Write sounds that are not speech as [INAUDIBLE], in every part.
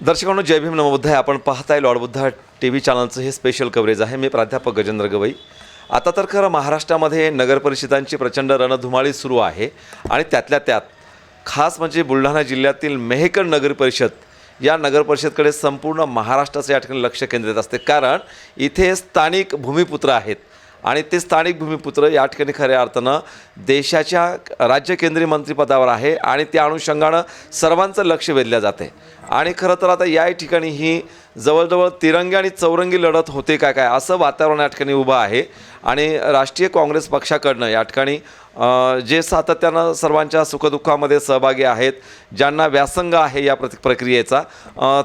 दर्शकांनो जय भीम नमबुद्ध आहे. आपण पाहताय लॉर्ड बुद्धा टी व्ही चॅनलचं हे स्पेशल कव्हरेज आहे. मी प्राध्यापक गजेंद्र गवई. आता तर खरं महाराष्ट्रामध्ये नगरपरिषदांची प्रचंड रणधुमाळी सुरू आहे आणि त्यातल्या त्यात खास म्हणजे बुलढाणा जिल्ह्यातील मेहकर नगरपरिषद या नगरपरिषदकडे संपूर्ण महाराष्ट्राचं या ठिकाणी लक्ष केंद्रित असते. कारण इथे स्थानिक भूमिपुत्र आहेत. आणि ते स्थानिक भूमिपुत्र या ठिकाणी खऱ्या अर्थानं देशाच्या राज्य केंद्रीय मंत्रिपदावर आहे आणि त्या अनुषंगानं सर्वांचं लक्ष वेधलं जाते आणि खरं तर आता या ठिकाणी ही जवळजवळ तिरंगी आणि चौरंगी लढत होते काय काय असं वातावरण या ठिकाणी उभं आहे. आणि राष्ट्रीय काँग्रेस पक्षाकडनं या ठिकाणी जे सातत्यानं सर्वांच्या सुखदुःखामध्ये सहभागी आहेत ज्यांना व्यासंग आहे या प्रति प्रक्रियेचा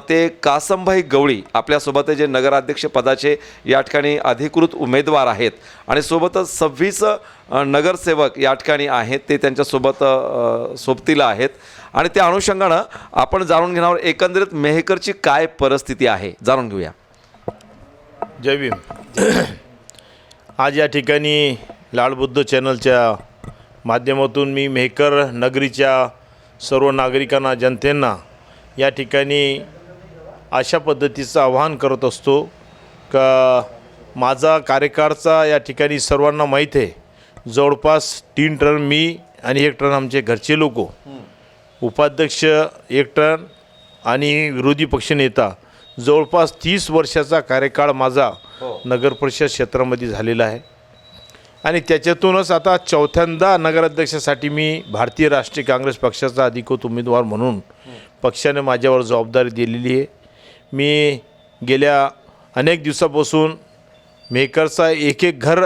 ते कासमभाई गवळी आपल्यासोबत जे नगराध्यक्ष पदाचे या ठिकाणी अधिकृत उमेदवार आहेत आणि सोबतच सव्वीस नगरसेवक या ठिकाणी आहेत ते त्यांच्यासोबत सोबतीला आहेत. आणि त्या अनुषंगानं आपण जाणून घेणार एकंदरीत मेहकरची काय परिस्थिती आहे. जाणून घेऊया. जय भीम. आज या ठिकाणी लालबुद्ध चॅनलच्या माध्यमातून मी मेहकर नगरीच्या सर्व नागरिकांना जनतेंना या ठिकाणी अशा पद्धतीचं आवाहन करत असतो का माझा कार्यकाळचा या ठिकाणी सर्वांना माहीत आहे. जवळपास तीन टर्न मी आणि एक टर्न आमचे घरचे लोक. उपाध्यक्ष एक टर्न आणि विरोधी पक्षनेता जवळपास तीस वर्षाचा कार्यकाळ माझा नगरपरिषद क्षेत्रामध्ये झालेला आहे. आणि त्याच्यातूनच आता चौथ्यांदा नगराध्यक्षासाठी मी भारतीय राष्ट्रीय काँग्रेस पक्षाचा अधिकृत उमेदवार म्हणून पक्षाने माझ्यावर जबाबदारी दिलेली आहे. मी गेल्या अनेक दिवसापासून मेकरचा एक एक घर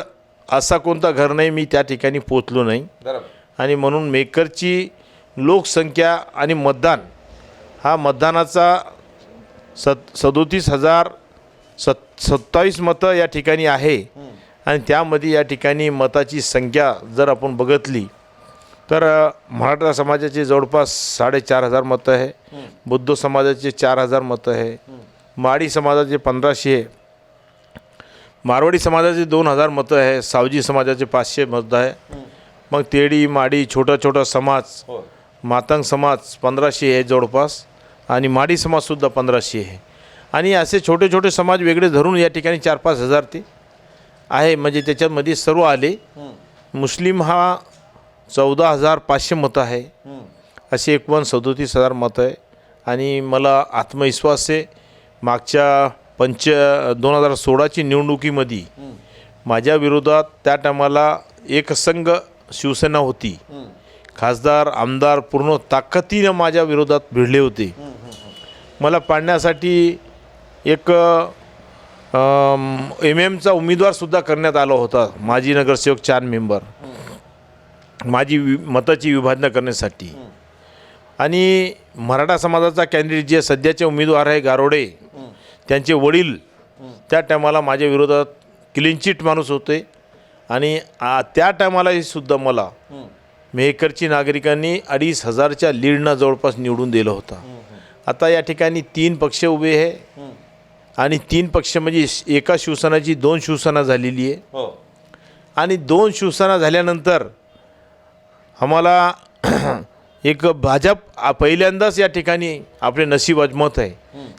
असा कोणता घर नाही मी त्या ठिकाणी पोचलो नाही. आणि म्हणून मेकरची लोकसंख्या आणि मतदान. हा मतदानाचा सत सदोतीस हजार सत सत्तावीस मतं या ठिकाणी आहे. आणि त्यामध्ये या ठिकाणी मताची संख्या जर आपण बघितली तर मराठा समाजाचे जवळपास साडेचार हजार मतं आहे. बुद्ध समाजाचे चार हजार मतं आहे. माळी समाजाचे पंधराशे आहे. मारवाडी समाजाचे दोन हजार मतं आहे. सावजी समाजाचे पाचशे मतं आहे. मग तेडी माडी छोटा छोटा समाज मातंग समाज पंधराशे आहे जवळपास आणि माडी समाजसुद्धा पंधराशे आहे. आणि असे छोटे छोटे समाज वेगळे धरून या ठिकाणी चार पाच हजार ते आहे. म्हणजे त्याच्यामध्ये सर्व आले. मुस्लिम हा चौदा हजार पाचशे मतं आहे. असे एकूण सदोतीस हजार मतं आहे. आणि मला आत्मविश्वास आहे मागच्या पंच दोन हजार सोळाची निवडणुकीमध्ये माझ्या विरोधात त्या टायमाला एक संघ शिवसेना होती. खासदार आमदार पूर्ण ताकदीनं माझ्या विरोधात भिडले होते. मला पाडण्यासाठी एक एम एमचा उमेदवारसुद्धा करण्यात आला होता माजी नगरसेवक चार मेंबर. माझी वि मताची विभाजना करण्यासाठी. आणि मराठा समाजाचा कॅन्डिडेट जे सध्याचे उमेदवार आहे गारोडे त्यांचे वडील त्या टायमाला माझ्या विरोधात क्लीन चिट माणूस होते. आणि आ, त्या टायमालाही सुद्धा मला मेहकरची नागरिकांनी अडीच हजारच्या लीडनं जवळपास निवडून दिलं होतं. आता या ठिकाणी तीन पक्ष उभे आहे. आणि तीन पक्ष म्हणजे एका शिवसेनाची दोन शिवसेना झालेली आहे. आणि दोन शिवसेना झाल्यानंतर आम्हाला [CLEARS THROAT] एक भाजप पहिल्यांदाच या ठिकाणी आपले नशीब अजमत आहे.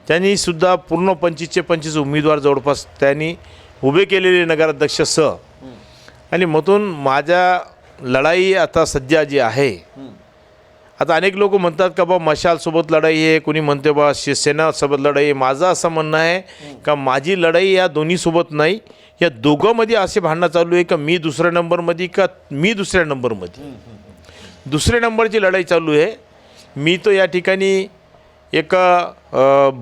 त्यांनी सुद्धा पूर्ण पंचवीसचे पंचवीस उमेदवार जवळपास त्यांनी उभे केलेले नगराध्यक्ष स. आणि मधून माझ्या लढाई आता सध्या जी आहे आता अनेक लोक म्हणतात का बा मशालसोबत लढाई आहे कोणी म्हणते बा शिवसेनासोबत लढाई आहे. माझं असं म्हणणं आहे का माझी लढाई या दोन्हीसोबत नाही या दोघांमध्ये असे भांडणं चालू आहे का मी दुसऱ्या नंबरमध्ये का मी दुसऱ्या नंबरमध्ये? दुसऱ्या नंबरची लढाई चालू आहे. मी तो या ठिकाणी एक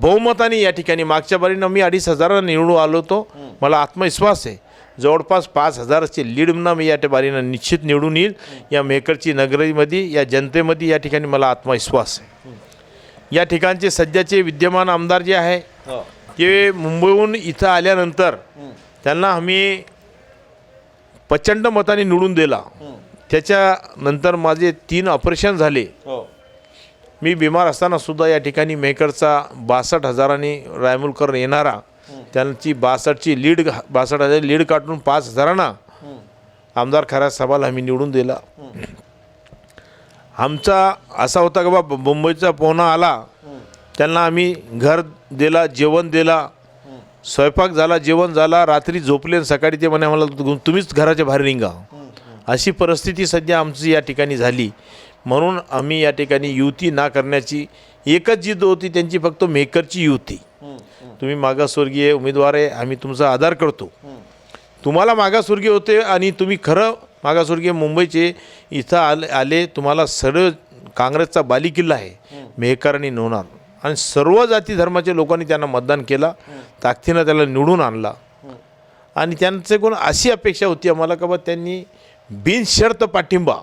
बहुमताने या ठिकाणी मागच्या बारीनं मी अडीच हजारांना निवडून आलो होतो. मला आत्मविश्वास आहे. जवळपास पाच हजाराचे लीडनं मी या बारीनं निश्चित निवडून येईल. या मेकरची नगरीमध्ये या जनतेमध्ये या ठिकाणी मला आत्मविश्वास आहे. या ठिकाणचे सध्याचे विद्यमान आमदार जे आहे ते मुंबईहून इथं आल्यानंतर त्यांना आम्ही प्रचंड मताने निवडून दिला. त्याच्यानंतर माझे तीन ऑपरेशन झाले. मी बिमार असताना सुद्धा या ठिकाणी मेकरचा बासष्ट हजारांनी रायमुलकर येणारा त्यांची बासष्टची लीड बासष्ट हजार लीड काढून पाच हजारांना आमदार खऱ्या सभाला आम्ही निवडून दिला. आमचा असा होता का बा मुंबईचा पोहणा आला. त्यांना आम्ही घर दिला जेवण दिला. स्वयंपाक झाला जेवण झाला. रात्री झोपले आणि सकाळी ते म्हणे आम्हाला तुम्हीच घराच्या बाहेर निघा. अशी परिस्थिती सध्या आमची या ठिकाणी झाली. म्हणून आम्ही या ठिकाणी युती ना करण्याची एकच जिद्द होती त्यांची फक्त मेकरची युती. तुम्ही मागासवर्गीय उमेदवार आहे आम्ही तुमचा आधार करतो. तुम्हाला मागासवर्गीय होते आणि तुम्ही खरं मागासवर्गीय मुंबईचे इथं आले आले तुम्हाला सर्व काँग्रेसचा बालिकिल्ला आहे मेहकर आणि नोणार. आणि सर्व जाती धर्माच्या लोकांनी त्यांना मतदान केला ताकदीनं त्याला निवडून आणला. आणि त्यांचे कोण अशी अपेक्षा होती आम्हाला का बा त्यांनी बिनशर्त पाठिंबा.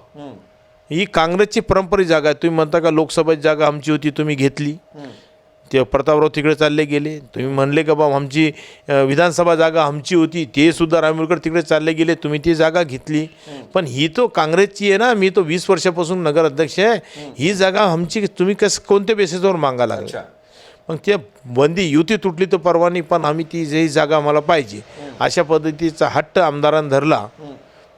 ही काँग्रेसची परंपरा जागा आहे. तुम्ही म्हणता का लोकसभेची जागा आमची होती तुम्ही घेतली. ते प्रतापराव तिकडे चालले गेले. तुम्ही म्हणले का बा आमची विधानसभा जागा आमची होती. ते सुद्धा रामूरकर तिकडे चालले गेले. तुम्ही ती जागा घेतली. पण ही तो काँग्रेसची आहे ना मी तो वीस वर्षापासून नगर अध्यक्ष आहे. ही जागा आमची तुम्ही कस कोणत्या बेसिसवर मागा लागला? मग ते बंदी युती तुटली तर परवानी पण आम्ही ती जी जागा आम्हाला पाहिजे. अशा पद्धतीचा हट्ट आमदारांनी धरला.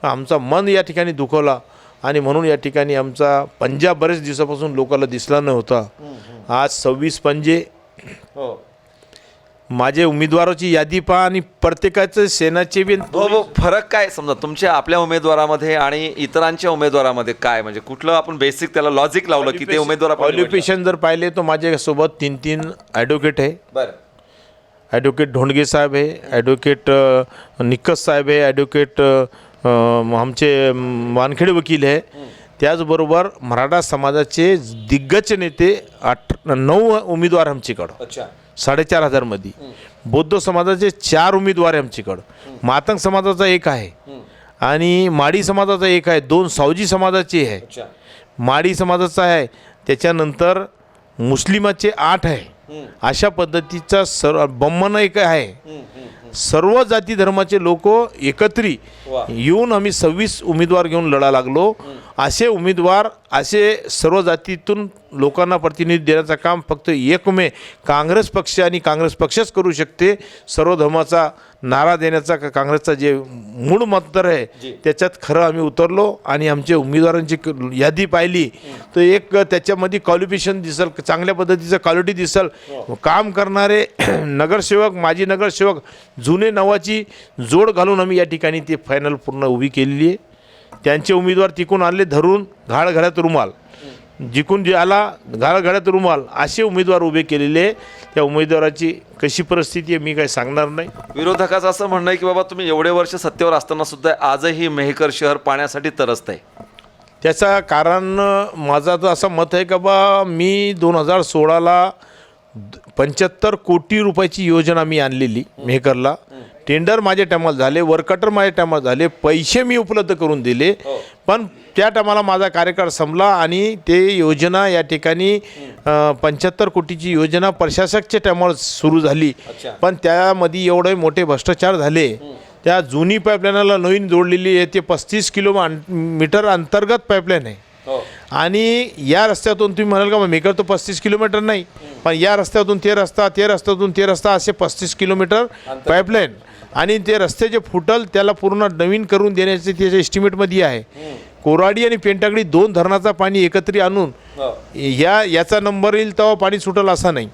आमचा मन या ठिकाणी दुखवला. आणि म्हणून या ठिकाणी आमचा पंजा बरेच दिवसापासून लोकांना दिसला नव्हता. आज सव्वीस पंजे हो. माझे उमेदवाराची यादी पहा आणि प्रत्येकाचं सेनाचे बी फरक काय समजा तुमच्या आपल्या उमेदवारामध्ये आणि इतरांच्या उमेदवारामध्ये काय? म्हणजे कुठलं आपण बेसिक त्याला लॉजिक लावलं की ते उमेदवार? क्वालिफिकेशन जर पाहिले तर माझ्यासोबत तीन तीन ॲडव्होकेट आहे. बरं. ॲडव्होकेट ढोंडगे साहेब आहे ॲडव्होकेट अ, निक्कस साहेब आहे ॲडव्होकेट आमचे वानखेडे वकील आहे त्याचबरोबर मराठा समाजाचे दिग्गज नेते आठ नऊ उमेदवार आमच्याकडं. अच्छा. साडेचार हजारमध्ये. बौद्ध समाजाचे चार उमेदवार आहे आमच्याकडं मातंग समाजाचा एक आहे. आणि माडी समाजाचा एक आहे. दोन सावजी समाजाचे आहे. माडी समाजाचा आहे. त्याच्यानंतर मुस्लिमाचे आठ आहे. अशा पद्धतीचा सर्व बम्मन एक आहे. सर्व जाती धर्माचे लोक एकत्री. येऊन आम्ही सव्वीस उमेदवार घेऊन लढा लागलो. असे उमेदवार असे सर्व जातीतून लोकांना प्रतिनिधी देण्याचं काम फक्त एकमे काँग्रेस पक्ष आणि काँग्रेस पक्षच करू शकते. सर्व धर्माचा नारा देण्याचा का- काँग्रेसचा जे मूळ मतदार आहे त्याच्यात खरं आम्ही उतरलो आणि आमच्या उमेदवारांची क- यादी पाहिली. तर एक त्याच्यामध्ये क्वालिफिकेशन दिसल चांगल्या पद्धतीचं क्वालिटी दिसल काम करणारे [CLEARS THROAT] नगरसेवक माजी नगरसेवक जुने नवाची जोड घालून आम्ही या ठिकाणी ते फायनल पूर्ण उभी केलेली आहे. त्यांचे उमेदवार तिकून आणले धरून घाळ रुमाल. जिकून जे आला घाळ घाळ्यात रुमाल असे उमेदवार उभे केलेले त्या उमेदवाराची कशी परिस्थिती आहे मी काही सांगणार नाही. विरोधकाचं असं म्हणणं आहे की बाबा तुम्ही एवढे वर्ष सत्तेवर असताना सुद्धा आजही मेहकर शहर पाण्यासाठी तरसत आहे. त्याचं कारण माझं तर असं मत आहे का बा मी दोन हजार सोळाला पंच्याहत्तर कोटी रुपयाची योजना मी आणलेली मेहकरला. टेंडर माझ्या टायमाला झाले वर्कटर माझ्या टायमाला झाले पैसे मी उपलब्ध करून दिले. पण त्या टायमाला माझा कार्यकाळ संपला आणि ते योजना या ठिकाणी पंच्याहत्तर कोटीची योजना प्रशासकच्या टायमावर सुरू झाली. पण त्यामध्ये एवढे मोठे भ्रष्टाचार झाले. त्या जुनी पाईपलाईनला नवीन जोडलेली आहे ते पस्तीस किलो मीटर अंतर्गत पाईपलाईन आहे. आणि या रस्त्यातून तुम्ही म्हणाल का मेकर तो पस्तीस किलोमीटर नाही. पण या रस्त्यातून ते रस्ता ते रस्त्यातून ते रस्ता असे पस्तीस किलोमीटर पाईपलाईन आणि ते रस्ते जे फुटल त्याला पूर्ण नवीन करून देण्याचे त्याच्या एस्टिमेटमध्ये आहे. कोराडी आणि पेंटागडी दोन धरणाचा पाणी एकत्रित आणून या याचा नंबर येईल तेव्हा पाणी सुटल असा नाही.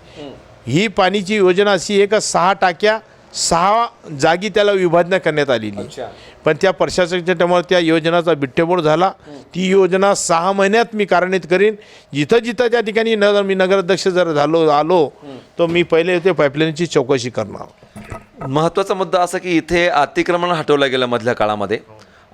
ही पाणीची योजना अशी आहे का सहा टाक्या सहा जागी त्याला विभाजना करण्यात आलेली. पण त्या प्रशासनाच्या टायमावर त्या योजनाचा बिट्टेबोड झाला. ती योजना सहा महिन्यात मी कार्यान्वित करीन. जिथं जिथं त्या ठिकाणी न मी नगराध्यक्ष जर झालो आलो तर मी पहिले ते पाईपलाईनची चौकशी करणार. महत्त्वाचा मुद्दा असा की इथे अतिक्रमण हटवलं गेलं मधल्या काळामध्ये.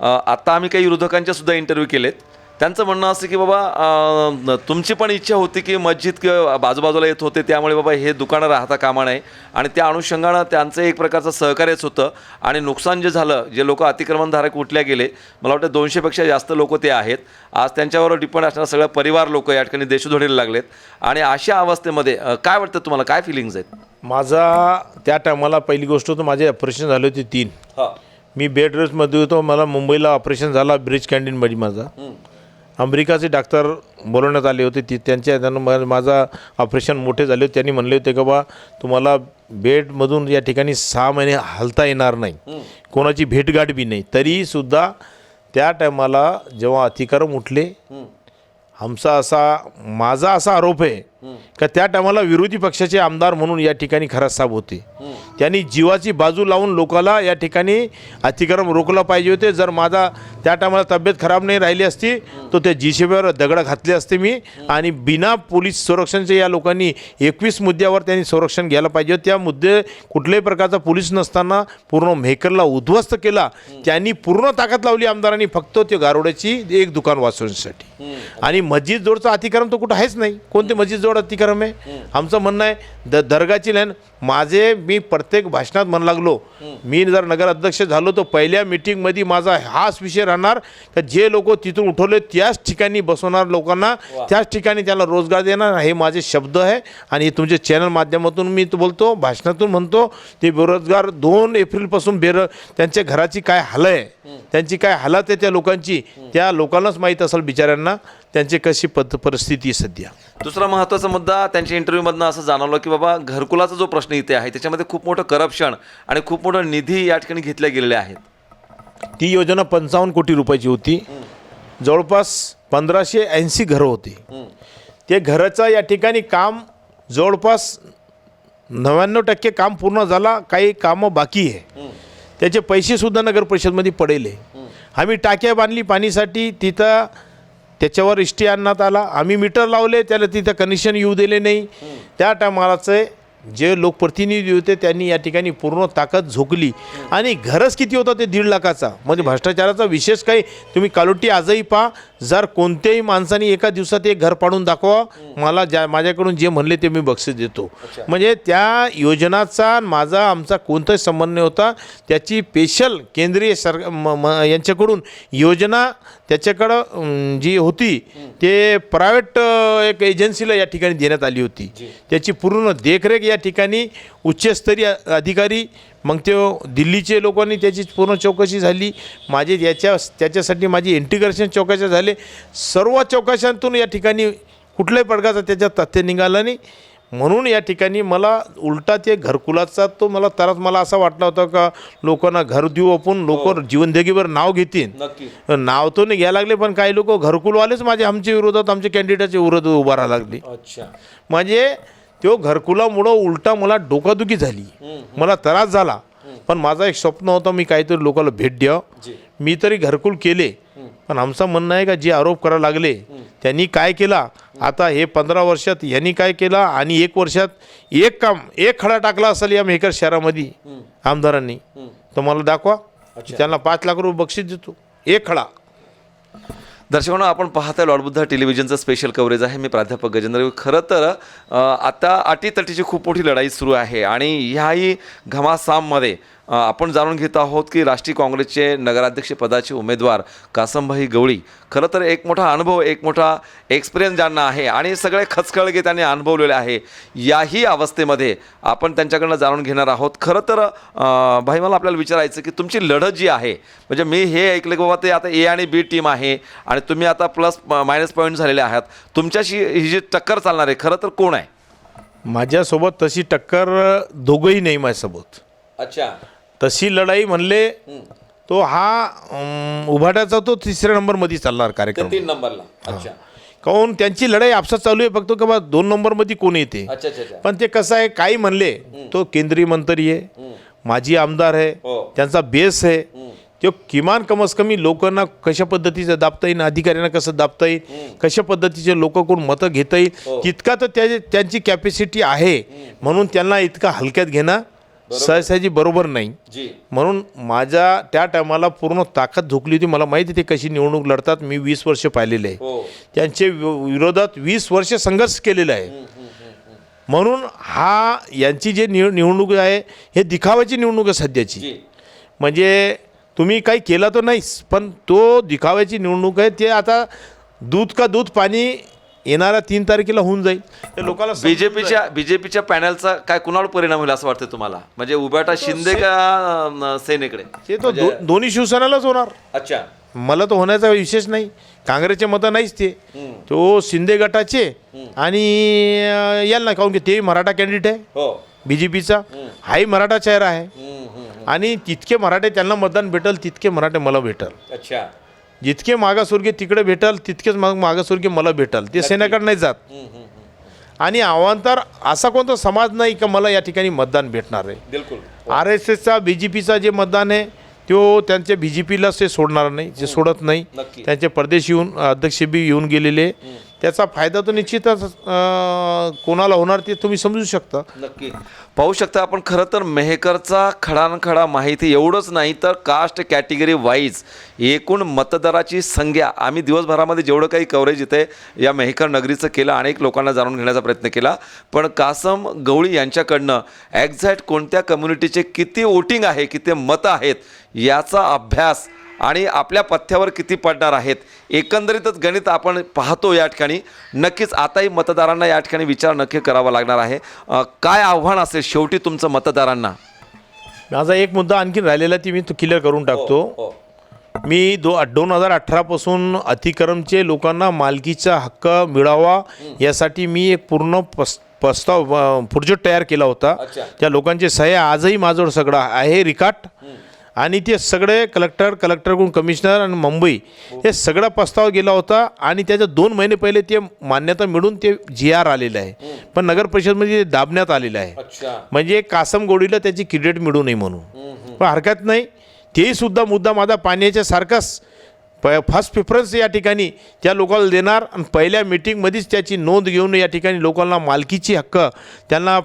आता आम्ही काही विरोधकांचे सुद्धा इंटरव्ह्यू केलेत. त्यांचं म्हणणं असं की बाबा तुमची पण इच्छा होती की मस्जिद किंवा बाजूबाजूला येत होते त्यामुळे बाबा हे दुकानं राहता कामा नये. आणि त्या अनुषंगानं त्यांचं एक प्रकारचं सहकार्यच होतं. आणि नुकसान जे झालं जे लोक अतिक्रमणधारक उठल्या गेले मला वाटतं दोनशेपेक्षा जास्त लोक ते आहेत. आज त्यांच्यावर डिपेंड असणारा सगळं परिवार लोक या ठिकाणी देशोधडीला लागलेत. आणि अशा अवस्थेमध्ये काय वाटतं तुम्हाला? काय फिलिंग्स आहेत? माझा त्या टायमाला पहिली गोष्ट तर माझे ऑपरेशन झाले होते तीन. हां. मी बेड रेस्टमध्ये होतो मला मुंबईला ऑपरेशन झाला ब्रिज कॅन्टीनमध्ये माझा. अमेरिकाचे डॉक्टर बोलवण्यात आले होते. ती त्यांच्या त्यांना माझा ऑपरेशन मोठे झाले होते. त्यांनी म्हणले होते का बा तुम्हाला बेडमधून या ठिकाणी सहा महिने हलता येणार नाही. कोणाची भेटगाठ बी नाही. तरीसुद्धा त्या टायमाला जेव्हा अतिक्रम उठले आमचा असा माझा असा आरोप आहे का त्या टायमाला विरोधी पक्षाचे आमदार म्हणून या ठिकाणी खराब साहेब होते. त्यांनी जीवाची बाजू लावून लोकाला या ठिकाणी अतिक्रम रोखला पाहिजे होते. जर माझा त्या टायमाला तब्येत खराब नाही राहिली असती तर त्या जीशेबीवर दगड घातले असते मी. आणि बिना पोलीस संरक्षणचे या लोकांनी एकवीस मुद्द्यावर त्यांनी संरक्षण घ्यायला पाहिजे. त्या मुद्दे कुठल्याही प्रकारचा पोलीस नसताना पूर्ण मेहकरला उद्ध्वस्त केला. त्यांनी पूर्ण ताकद लावली आमदारांनी. फक्त ते गारोड्याची एक दुकान वाचवण्यासाठी. आणि मस्जिद जोडचा अतिक्रम तर कुठं आहेच नाही. कोणते मस्जिद जोड अतिक्रम आहे आमचं म्हणणं आहे द दर्गाची लाईन माझे मी प्रत्येक भाषणात म्हणू लागलो. मी जर नगर अध्यक्ष झालो तर पहिल्या मिटिंगमध्ये माझा हाच विषय राहणार. का जे लोक तिथून उठवले त्याच ठिकाणी बसवणार लोकांना त्याच ठिकाणी त्याला रोजगार देणार. हे माझे शब्द आहे. आणि हे तुमचे चॅनल माध्यमातून मी बोलतो भाषणातून म्हणतो ते बेरोजगार दोन एप्रिलपासून बेर त्यांच्या घराची काय हाल आहे? त्यांची काय हालत आहे त्या लोकांची? त्या लोकांनाच माहीत असेल बिचाऱ्यांना. त्यांची कशी पद परिस्थिती सध्या? दुसरा महत्त्वाचा मुद्दा त्यांच्या इंटरव्ह्यूमधनं असं जाणवलं की बाबा घरकुलाचा जो प्रश्न इथे आहे त्याच्यामध्ये खूप मोठं करप्शन आणि खूप मोठं निधी या ठिकाणी घेतले गेलेले आहेत. ती योजना पंचावन्न कोटी रुपयाची होती. जवळपास पंधराशे ऐंशी घरं होती. ते घराचं या ठिकाणी काम जवळपास नव्याण्णव टक्के काम पूर्ण झाला काही कामं बाकी आहे. त्याचे पैसेसुद्धा नगर परिषदमध्ये पडेले. आम्ही टाक्या बांधली पाणीसाठी तिथं त्याच्यावर इष्टी आणण्यात आला. आम्ही मीटर लावले त्याला तिथं कनेक्शन येऊ दिले नाही. त्या टायमालाचे जे लोकप्रतिनिधी होते त्यांनी या ठिकाणी पूर्ण ताकद झोकली. आणि घरच किती होतं ते दीड लाखाचा? म्हणजे भ्रष्टाचाराचा विशेष काही तुम्ही कालोटी आजही पहा. जर कोणत्याही माणसाने एका दिवसात एक घर पाडून दाखवा मला ज्या माझ्याकडून जे म्हणले ते मी बक्षीस देतो. म्हणजे त्या योजनाचा माझा आमचा कोणताही संबंध नाही होता त्याची स्पेशल केंद्रीय सर यांच्याकडून योजना त्याच्याकडं जी होती ते प्रायव्हेट एक एजन्सीला या ठिकाणी देण्यात आली होती. त्याची पूर्ण देखरेख या ठिकाणी उच्चस्तरीय अधिकारी मग ते दिल्लीचे लोकांनी त्याची पूर्ण चौकशी झाली. माझे याच्या त्याच्यासाठी माझी इंटिग्रेशन चौकशा झाले. सर्व चौकशांतून या ठिकाणी कुठल्याही प्रकारचा त्याच्यात तथ्य निघालं नाही. म्हणून या ठिकाणी मला उलटा ते घरकुलाचा तो मला तरच मला असं वाटलं होतं का लोकांना घर देऊ आपण लोक जीवनदेगीवर नाव घेतील. नाव तो नाही घ्यायला लागले पण काही लोक घरकुलवालेच माझे आमच्या विरोधात आमच्या कॅन्डिडेटच्या विरोधात उभा राहा लागले. अच्छा. म्हणजे तो घरकुलामुळं उलटा मला डोकादुखी झाली. मला त्रास झाला. पण माझा एक स्वप्न होतं मी काहीतरी लोकांना भेट द्यावं मी तरी घरकुल केले. पण आमचं म्हणणं आहे का जे आरोप करायला लागले त्यांनी काय केला? आता हे पंधरा वर्षात यांनी काय केलं? आणि एक वर्षात एक काम एक खडा टाकला असेल या मेहकर शहरामध्ये आमदारांनी. तर मला दाखवा त्यांना पाच लाख रुपये बक्षीस देतो. एक खडा. दर्शकांनो आपण पाहताय लॉर्ड बुद्धा टेलिव्हिजनचं स्पेशल कव्हरेज आहे. मी प्राध्यापक गजेंद्र खरं तर आता अटीतटीची खूप मोठी लढाई सुरू आहे आणि ह्याही घमासाममध्ये आपण जाणून घेत आहोत की राष्ट्रीय काँग्रेसचे नगराध्यक्ष पदाचे उमेदवार कासमभाई गवळी. खरं तर एक मोठा अनुभव एक मोठा एक्सपिरियन्स ज्यांना आहे आणि सगळे खचखळगे त्यांनी अनुभवलेले आहे. याही अवस्थेमध्ये आपण त्यांच्याकडनं जाणून घेणार आहोत. खरं तर भाई मला आपल्याला विचारायचं की तुमची लढत जी आहे म्हणजे मी हे ऐकलं की बाबा ते आता ए आणि बी टीम आहे आणि तुम्ही आता प्लस मायनस पॉईंट झालेले आहात. तुमच्याशी ही जी टक्कर चालणार आहे खरं तर कोण आहे? माझ्यासोबत तशी टक्कर दोघंही नाही माझ्यासोबत. अच्छा. तशी लढाई म्हणले तो हा उभाट्याचा तो तिसऱ्या नंबरमध्ये चालणार कार्यक्रम. तीन नंबरला. अच्छा. काहून त्यांची लढाई आपसात चालू आहे फक्त का बा दोन नंबरमध्ये कोण येते? अच्छा अच्छा अच्छा. पण ते कसं आहे काही म्हणले तो केंद्रीय मंत्री आहे माजी आमदार आहे हो. त्यांचा बेस आहे तो किमान कमस कमी लोकांना कशा पद्धतीचं दाबता येईल अधिकाऱ्यांना कसं दाबता येईल कशा पद्धतीचे लोक कोण मतं घेता येईल तितका तर त्या त्यांची कॅपॅसिटी आहे. म्हणून त्यांना इतका हलक्यात घेणं सहसाची बरोबर नाही. म्हणून माझ्या त्या टायमाला पूर्ण ताकद झोकली होती. मला माहिती आहे ते कशी निवडणूक लढतात. मी वीस वर्ष पाहिलेले आहे. हो. त्यांचे विरोधात वीस वर्ष संघर्ष केलेला आहे. म्हणून हा यांची जे निव निवडणूक आहे हे दिखावाची निवडणूक आहे सध्याची. जी. म्हणजे तुम्ही काही केलं तर नाहीच. पण तो दिखाव्याची निवडणूक आहे. ते आता दूध का दूध पाणी येणाऱ्या तीन तारखेला होऊन जाईल. ते लोकांना. बीजेपीच्या बीजेपीच्या पॅनलचा काय कुणावर परिणाम होईल असं वाटतं तुम्हाला? म्हणजे उभाटा शिंदे का अं, सेनेकडे? ते तो दो, दोन्ही शिवसेनालाच होणार. अच्छा. मला तर होण्याचा विशेष नाही. काँग्रेसचे मतं नाहीच ते. तो शिंदे गटाचे आणि अं, यांना काहून की ते मराठा कॅन्डिडेट आहे. हो. बी जे पीचा हाही मराठा चेहरा आहे. आणि तितके मराठे त्यांना मतदान भेटल तितके मराठे मला भेटल. अच्छा. जितके मागासवर्गीय तिकडे भेटल तितकेच मग मागासवर्गीय मला भेटल. ते सेनेकडे नाही जात. आणि अवांतर असा कोणता समाज नाही का मला या ठिकाणी मतदान भेटणार आहे? बिलकुल. आर एस एसचा बी जे पीचा जे मतदान आहे तो त्यांच्या बी जे पीला ते सोडणार नाही जे सोडत नाही. त्यांचे परदेश येऊन अध्यक्ष बी येऊन गेलेले. त्याचा फायदा तर निश्चितच कोणाला होणार ते तुम्ही समजू शकता. नक्की. पाहू शकता आपण खरं तर मेहकरचा खडानखडा माहिती एवढंच नाही तर कास्ट कॅटेगरी वाईज एकूण मतदाराची संख्या आम्ही दिवसभरामध्ये जेवढं काही कव्हरेज इथे या मेहकर नगरीचं केलं अनेक लोकांना जाणून घेण्याचा प्रयत्न केला. पण कासम गवळी यांच्याकडनं एक्झॅक्ट कोणत्या कम्युनिटीचे किती वोटिंग आहे किती मतं आहेत याचा अभ्यास आणि आपल्या पथ्यावर किती पडणार आहेत एकंदरीतच गणित आपण पाहतो या ठिकाणी. नक्कीच आताही मतदारांना या ठिकाणी विचार नक्की करावा लागणार आहे. काय आव्हान असेल शेवटी तुमचं मतदारांना? माझा एक मुद्दा आणखीन राहिलेला ती मी तो क्लिअर करून टाकतो. मी दो दोन हजार अठरापासून अतिक्रमचे लोकांना मालकीचा हक्क मिळावा यासाठी मी एक पूर्ण पस प्रस्ताव प्रोजेक्ट तयार केला होता. त्या लोकांचे सह्या आजही माझ्यावर सगळं आहे रिकाट. आणि ते सगळे कलेक्टर कलेक्टरकडून कमिशनर आणि मुंबई हे सगळा प्रस्ताव गेला होता आणि त्याच्या दोन महिने पहिले ते मान्यता मिळून ते जी आर आलेलं आहे. पण नगर परिषदमध्ये ते दाबण्यात आलेलं आहे. म्हणजे कासम गोडीला त्याची क्रेडिट मिळू नये म्हणून. पण हरकत नाही. तेही सुद्धा मुद्दा माझा पाण्याच्या सारखाच. प फर्स्ट प्रिफरन्स या ठिकाणी त्या लोकांना देणार आणि पहिल्या मिटिंगमध्येच त्याची नोंद घेऊन या ठिकाणी लोकांना मालकीची हक्क त्यांना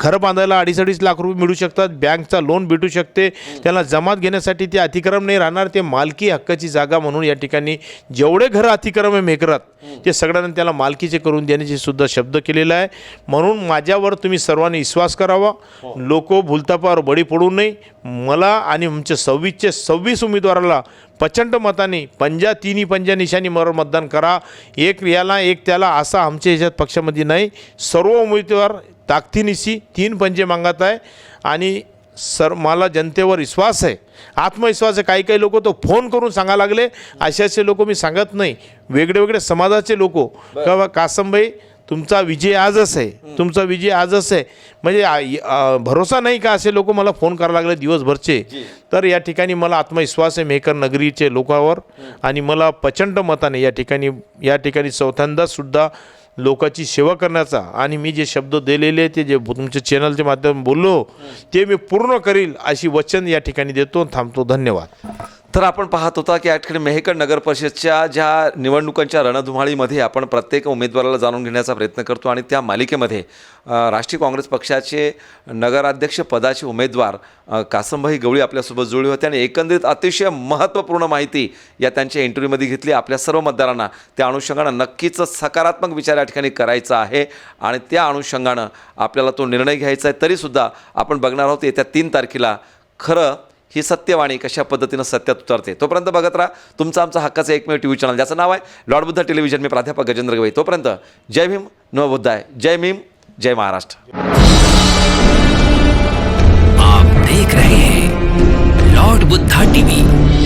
घरं बांधायला अडीच अडीच लाख रुपये मिळू शकतात. बँकचा लोन भेटू शकते. त्यांना जमात घेण्यासाठी ते अतिक्रम नाही राहणार. ते मालकी हक्काची जागा म्हणून या ठिकाणी जेवढे घरं अतिक्रम आहे मेकरात ते सगळ्यांना त्याला मालकीचे करून देण्याची सुद्धा शब्द केलेला आहे. म्हणून माझ्यावर तुम्ही सर्वांनी विश्वास करावा. लोक भूलतापावर बळी पडू नये. मला आणि आमच्या सव्वीसचे सव्वीस उमेदवाराला प्रचंड मताने पंजा तिन्ही पंजा निशाणीवर मतदान करा. एक याला एक त्याला असा आमच्या ह्याच्यात पक्षामध्ये नाही. सर्व उमेदवार ताकदीनिशी तीन पंजे मागत आहे. आणि सर मला जनतेवर विश्वास आहे. आत्मविश्वास आहे. काही काही लोक तो फोन करून सांगा लागले. असे असे लोक मी सांगत नाही. वेगळे वेगळे समाजाचे लोक. का बा कासमबाई तुमचा विजय आजच आहे. तुमचा विजय आजच आहे. म्हणजे भरोसा नाही का असे लोक? मला फोन करायला लागले दिवसभरचे. तर या ठिकाणी मला आत्मविश्वास आहे मेहकर नगरीचे लोकांवर. आणि मला प्रचंड मताने या ठिकाणी या ठिकाणी चौथ्यांदा सुद्धा लोकांची सेवा करण्याचा आणि मी जे शब्द दिलेले ते जे तुमच्या चॅनलच्या माध्यमातून बोललो ते मी पूर्ण करील अशी वचन या ठिकाणी देतो थांबतो. धन्यवाद. तर आपण पाहत होता की या ठिकाणी मेहकर नगर परिषदच्या ज्या निवडणुकांच्या रणधुमाळीमध्ये आपण प्रत्येक उमेदवाराला जाणून घेण्याचा प्रयत्न करतो आणि त्या मालिकेमध्ये राष्ट्रीय काँग्रेस पक्षाचे नगराध्यक्ष पदाचे उमेदवार कासंभाई गवळी आपल्यासोबत जुळले होते आणि एकंदरीत अतिशय महत्त्वपूर्ण माहिती या त्यांच्या इंटरव्ह्यूमध्ये घेतली. आपल्या सर्व मतदारांना त्या अनुषंगानं नक्कीच सकारात्मक विचार या ठिकाणी करायचा आहे आणि त्या अनुषंगानं आपल्याला तो निर्णय घ्यायचा आहे. तरीसुद्धा आपण बघणार आहोत येत्या तीन तारखेला खरं ही सत्यवाणी कशा पद्धतीनं सत्यात उतरते. तोपर्यंत बघत राहा तुमचा आमचा हक्काचं एकमेव टी व्ही चॅनल ज्याचं नाव आहे लॉर्ड बुद्ध टेलिव्हिजन. मी प्राध्यापक गजेंद्र गवई. तोपर्यंत जय भीम नवबुद्ध आहे. जय भीम जय महाराष्ट्र. आप देख रहे हैं लॉर्ड बुद्धा टीवी.